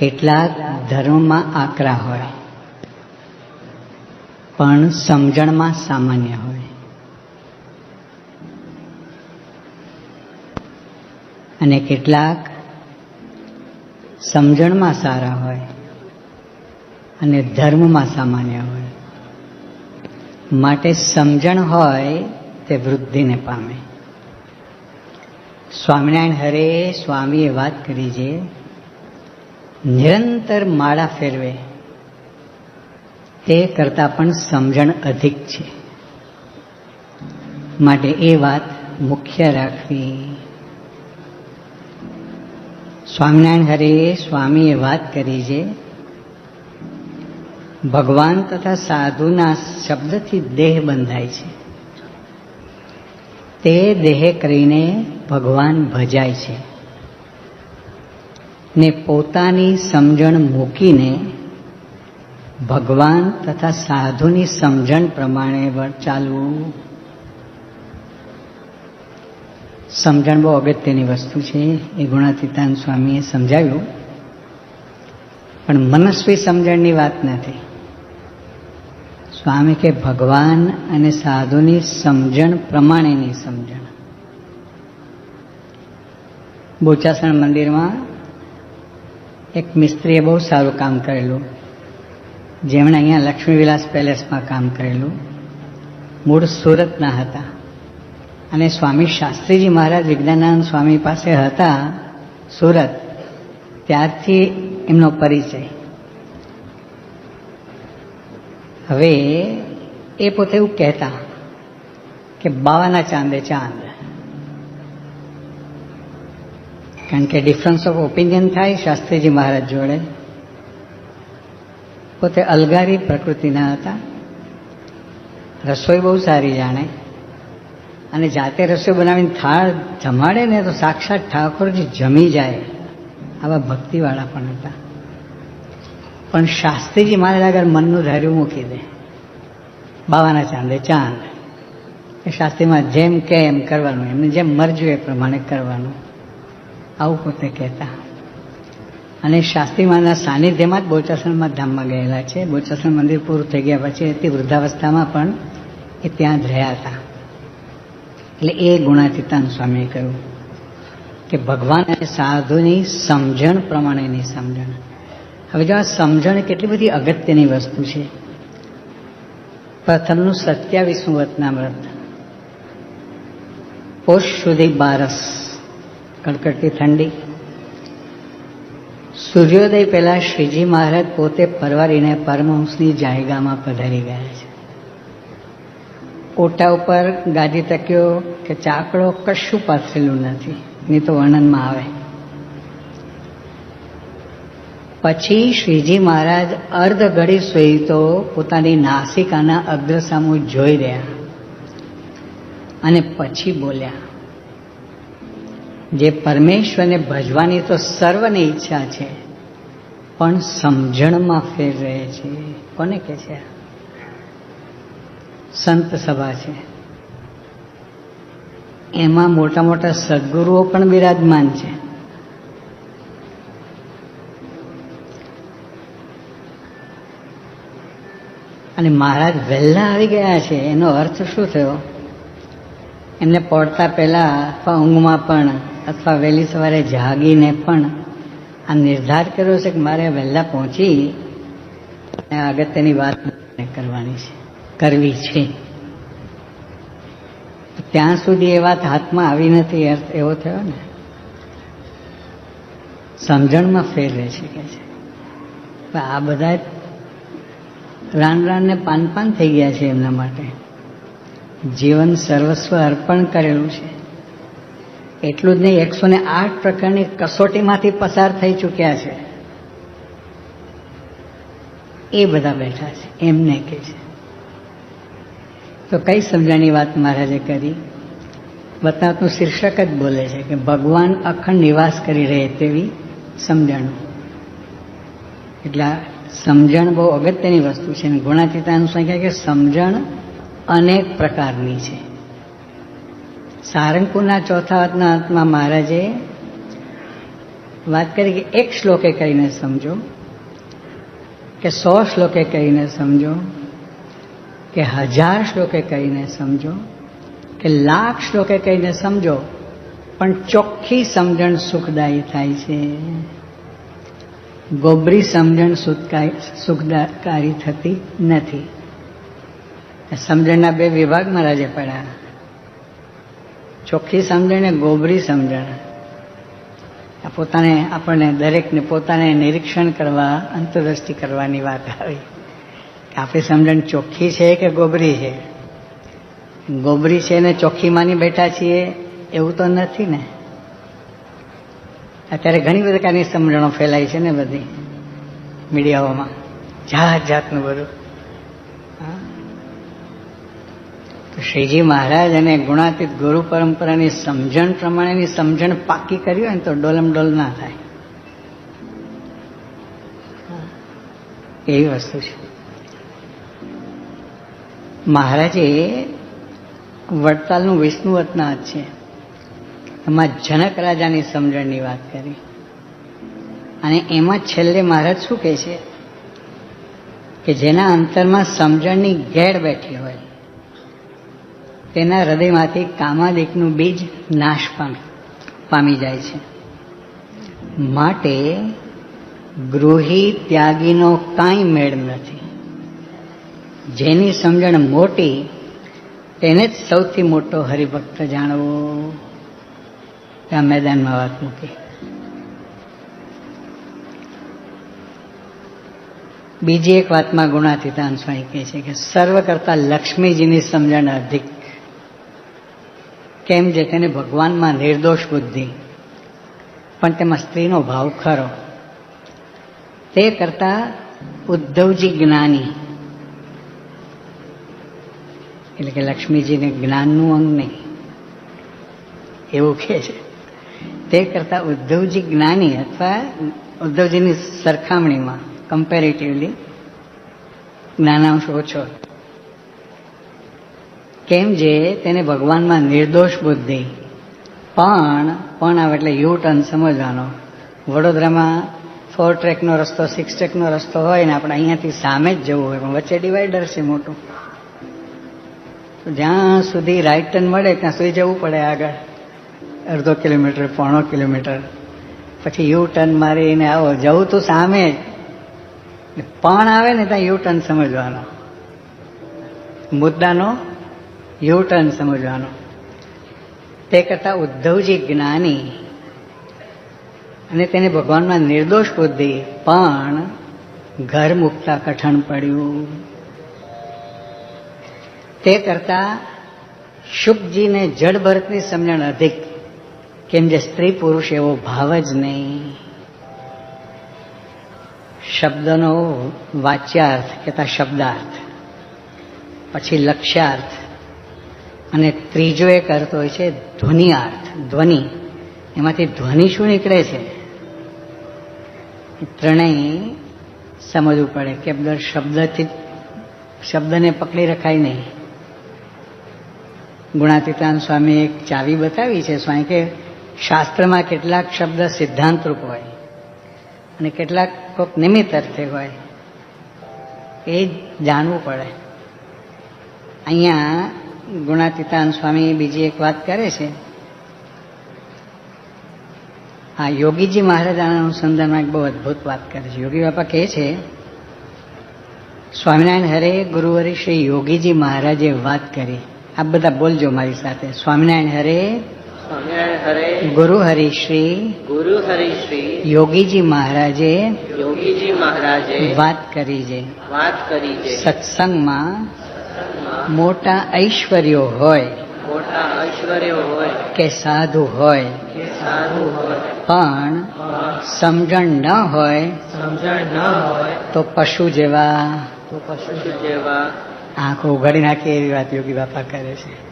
કેટલાક ધર્મમાં આકરા હોય, પણ સમજણમાં સામાન્ય હોય. અને કેટલાક સમજણમાં સારા હોય અને ધર્મમાં સામાન્ય હોય. માટે સમજણ હોય તે વૃદ્ધિને પામે. સ્વામિનારાયણ હરે સ્વામીએ વાત કરી છે નિરંતર માળા ફેરવે. તે કરતાં પણ સમજણ અધિક છે. માટે એ વાત મુખ્ય રાખવી. સ્વામિનારાયણ હરે, સ્વામીએ વાત કરી છે ભગવાન તથા સાધુના શબ્દથી દેહ બંધાય છે. તે દેહ કરીને ભગવાન ભજાય છે. ને પોતાની સમજણ મૂકીને ભગવાન તથા સાધુની સમજણ પ્રમાણે ચાલવું. સમજણ બહુ અગત્યની વસ્તુ છે. એ ગુણાતીતાન સ્વામીએ સમજાવ્યું. પણ મનસ્વી સમજણની વાત નથી. સ્વામી કે ભગવાન અને સાધુની સમજણ પ્રમાણેની સમજણ. બોચાસણ મંદિરમાં એક મિસ્ત્રીએ બહુ સારું કામ કરેલું. જેમણે અહીંયા લક્ષ્મીવિલાસ પેલેસમાં કામ કરેલું. મૂળ સુરતના હતા. અને સ્વામી શાસ્ત્રીજી મહારાજ વિજ્ઞાનાનંદ સ્વામી પાસે હતા, સુરત, ત્યારથી એમનો પરિચય. હવે એ પોતે એવું કહેતા કે બાવાના ચાંદે ચાંદ. કારણ કે ડિફરન્સ ઓફ ઓપિનિયન થાય શાસ્ત્રીજી મહારાજ જોડે. પોતે અલગારી પ્રકૃતિના હતા. રસોઈ બહુ સારી જાણે. અને જાતે રસોઈ બનાવીને થાળ જમાડે ને તો સાક્ષાત ઠાકોરજી જમી જાય. આવા ભક્તિવાળા પણ હતા. પણ શાસ્ત્રીજી મહારાજ આગળ મનનું ધાર્યું મૂકી દે. બાવાના ચાંદે ચાંદ. એ શાસ્ત્રીમાં જેમ કે એમ કરવાનું. એમને જેમ મરજ્યું એ પ્રમાણે કરવાનું. આવું પોતે કહેતા. અને શાસ્ત્રીમાના સાનિધ્યમાં જ બોચાસણમાં ધામમાં ગયેલા છે. બોચાસણ મંદિર પૂરું થઈ ગયા પછી તે વૃદ્ધાવસ્થામાં પણ એ ત્યાં જ રહ્યા હતા. એટલે એ ગુણાતીતાન સ્વામીએ કહ્યું કે ભગવાન અને સાધુની સમજણ પ્રમાણેની સમજણ. હવે જો આ સમજણ કેટલી બધી અગત્યની વસ્તુ છે. પ્રથમનું સત્યાવીસમું વ્રત પોષ સુધી બારસ. કડકડતી ઠંડી. સૂર્યોદય પહેલા શ્રીજી મહારાજ પોતે પરવારીને પરમહંસની જાયગામાં પધારી ગયા છે. ઓટા ઉપર ગાદી તક્યો કે ચાકડો કશું પાથરેલું નથી, નહીં તો વર્ણનમાં આવે. પછી શ્રીજી મહારાજ અર્ધ ઘડી સુઈ તો પોતાની નાસિકાના અગ્રસામું જોઈ રહ્યા અને પછી બોલ્યા જે પરમેશ્વરને ભજવાની તો સર્વની ઈચ્છા છે, પણ સમજણમાં ફેર રહે છે. કોને કે છે? સંત સભા છે. એમાં મોટા મોટા સદગુરુઓ પણ બિરાજમાન છે. અને મહારાજ વહેલા આવી ગયા છે. એનો અર્થ શું થયો? એમને પડતા પહેલા અથવા ઊંઘમાં પણ અથવા વહેલી સવારે જાગીને પણ આ નિર્ધાર કર્યો છે કે મારે વહેલા પહોંચી અગત્યની વાત કરવાની છે, કરવી છે. ત્યાં સુધી એ વાત હાથમાં આવી નથી, અર્થ એવો થયો ને? સમજણમાં ફેર રહી શકે છે. આ બધા રાન રાનને પાન પાન થઈ ગયા છે એમના માટે. જીવન સર્વસ્વ અર્પણ કરેલું છે. એટલું જ નહીં એકસો ને આઠ પ્રકારની કસોટીમાંથી પસાર થઈ ચૂક્યા છે. એ બધા બેઠા છે, એમને કે છે. તો કઈ સમજણની વાત મહારાજે કરી? બતાવતું શીર્ષક જ બોલે છે કે ભગવાન અખંડ નિવાસ કરી રહે તેવી સમજણ. એટલે સમજણ બહુ અગત્યની વસ્તુ છે ગુણાતીતાનું સંખ્યા કે સમજણ અનેક પ્રકારની છે. સારંગપુરના ચોથા હાથના અંતમાં મહારાજે વાત કરી કે એક શ્લોકે કહીને સમજો, કે સો શ્લોકે કહીને સમજો, કે હજાર શ્લોકે કહીને સમજો, કે લાખ શ્લોકે કહીને સમજો, પણ ચોખ્ખી સમજણ સુખદાયી થાય છે. ગોબરી સમજણ સુખદાયકારી સુખદાયી થતી નથી. સમજણના બે વિભાગ મહારાજે પડ્યા ચોખ્ખી સમજણ ગોબરી સમજણ. પોતાને આપણને દરેકને પોતાને નિરીક્ષણ કરવા, અંતરદ્રષ્ટિ કરવાની વાત આવી. આપણી સમજણ ચોખ્ખી છે કે ગોબરી છે? ગોબરી છે ને ચોખ્ખી માની બેઠા છીએ, એવું તો નથી ને? અત્યારે ઘણી પ્રકારની સમજણો ફેલાય છે ને બધી મીડિયાઓમાં. જાત જાતનું બધું. શ્રીજી મહારાજ અને ગુણાતીત ગુરુ પરંપરાની સમજણ પ્રમાણેની સમજણ પાકી કરી હોય ને તો ડોલમ ડોલ ના થાય. એવી વસ્તુ છે. મહારાજે વડતાલનું વિષ્ણુ વતનાથ છે. એમાં જનક રાજાની સમજણની વાત કરી. અને એમાં છેલ્લે મહારાજ શું કહે છે? કે જેના અંતરમાં સમજણની ઘેર બેઠી હોય. તેના હૃદયમાંથી કામાદિકનું બીજ નાશ પામી પામી જાય છે. માટે ગૃહી ત્યાગીનો કાંઈ મેળ નથી. જેની સમજણ મોટી, તેને જ સૌથી મોટો હરિભક્ત જાણવો. ત્યાં મેદાનમાં વાત મૂકી. બીજી એક વાતમાં ગુણાતીતાન સ્વાઈ કહે છે કે, સર્વ કરતા લક્ષ્મીજીની સમજણ અધિક કેમ જે તેને ભગવાનમાં નિર્દોષ બુદ્ધિ? પણ તેમાં સ્ત્રીનો ભાવ ખરો. તે કરતા ઉદ્ધવજી જ્ઞાની. એટલે કે લક્ષ્મીજીને જ્ઞાનનું અંગ નહીં. એવું કહે છે. તે કરતા ઉદ્ધવજી જ્ઞાની અથવા ઉદ્ધવજીની સરખામણીમાં કમ્પેરેટિવલી જ્ઞાનાંશ ઓછો. કેમ જે તેને ભગવાનમાં નિર્દોષ બુદ્ધિ. પણ પણ આવે એટલે યુ ટર્ન સમજવાનો. વડોદરામાં ફોર ટ્રેકનો રસ્તો સિક્સ ટ્રેકનો રસ્તો હોય ને આપણે અહીંયાથી સામે જ જવું હોય, પણ વચ્ચે ડિવાઈડર છે મોટું. જ્યાં સુધી રાઈટ ટર્ન મળે, ત્યાં સુધી જવું પડે આગળ. અડધો કિલોમીટર, પોણો કિલોમીટર. પછી યુ ટર્ન મારીને આવો, જવું તો સામે જ. પણ આવે ને ત્યાં યુ ટર્ન સમજવાનો. મુદ્દાનો યુ ટર્ન સમજવાનો. તે કરતા ઉદ્ધવજી જ્ઞાની અને તેને ભગવાનમાં નિર્દોષ બુદ્ધિ, પણ ઘર મૂકતા કઠણ પડ્યું. તે કરતા શુભજીને જડ ભરતની સમજણ અધિક, કેમ જે સ્ત્રી પુરુષ એવો ભાવ જ નહીં. શબ્દનો વાચ્યાર્થ કહેતા શબ્દાર્થ, પછી લક્ષ્યાર્થ અને ત્રીજો એક અર્થ હોય છે ધ્વનિ અર્થ. ધ્વનિ. એમાંથી ધ્વનિ શું નીકળે છે? ત્રણેય સમજવું પડે કે દર શબ્દથી શબ્દને પકડી રખાય નહીં. ગુણાતીતાન સ્વામી એક ચાવી બતાવી છે સ્વામી કે શાસ્ત્રમાં કેટલાક શબ્દ સિદ્ધાંતરૂપ હોય અને કેટલાક કોઈક નિમિત્ત અર્થે હોય. એ જાણવું પડે. અહીંયા ગુણાતીતાન સ્વામી બીજી એક વાત કરે છે. હા યોગીજી મહારાજ અનુસંધાનમાં એક બહુ અદભુત વાત કરે છે. યોગી બાપા કહે છે સ્વામિનારાયણ હરે ગુરુવરી શ્રી યોગીજી મહારાજે વાત કરી. આપ બધા બોલજો મારી સાથે. સ્વામિનારાયણ હરે સ્વામિનારાયણ હરે ગુરુ હરિશ્રી ગુરુ હરિશ્રી યોગીજી મહારાજે યોગીજી મહારાજે વાત કરી છે. વાત કરી છે. સત્સંગમાં મોટા ઐશ્વર્યો હોય મોટા ઐશ્વર્યો હોય કે સાધુ હોય કે સાધુ હોય. પણ સમજણ ન હોય સમજણ ન હોય તો પશુ જેવા તો પશુ જેવા આંખો ઉઘાડી નાખે એવી વાત યોગી બાપા કરે છે.